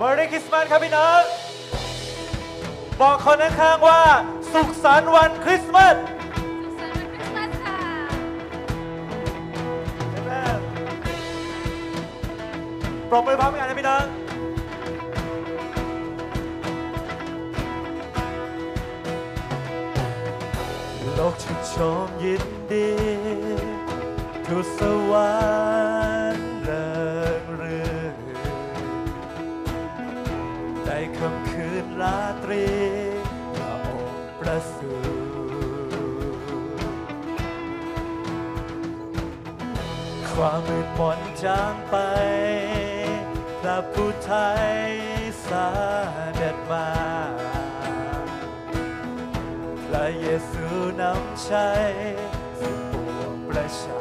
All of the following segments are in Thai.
Merry Christmas ครับพี่น้อง บอกคนข้างๆว่า สุขสันต์วันคริสต์มาส สุขสันต์วันคริสต์มาสค่ะ Amen ปรบมือพร้อมกันนะพี่น้องโลกชื่นชมยินดีทุกสวรรค์ ความมืดมนจางไปพระผู้ไทยเด็จมา พระเยซูนำชัยสู่ปวงประชา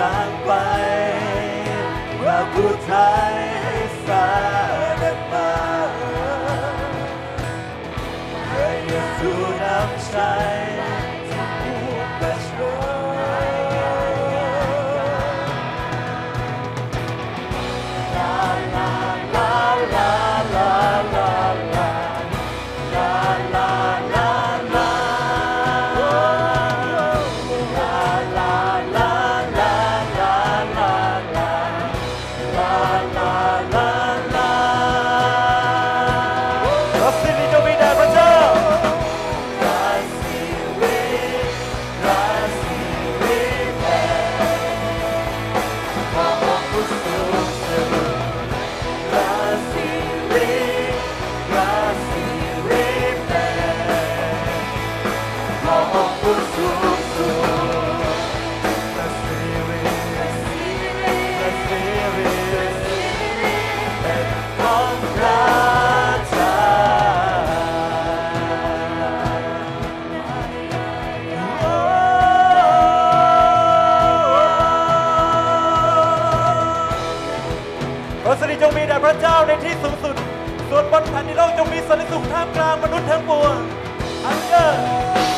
จางไปพระผู้ไทยสา พระสิริจงมีแด่พระเจ้าในที่สูงสุด ส่วนบนแผ่นดินโลกจงมีสันติสุขท่ามกลางมนุษย์ทั้งปวงอันเดอร์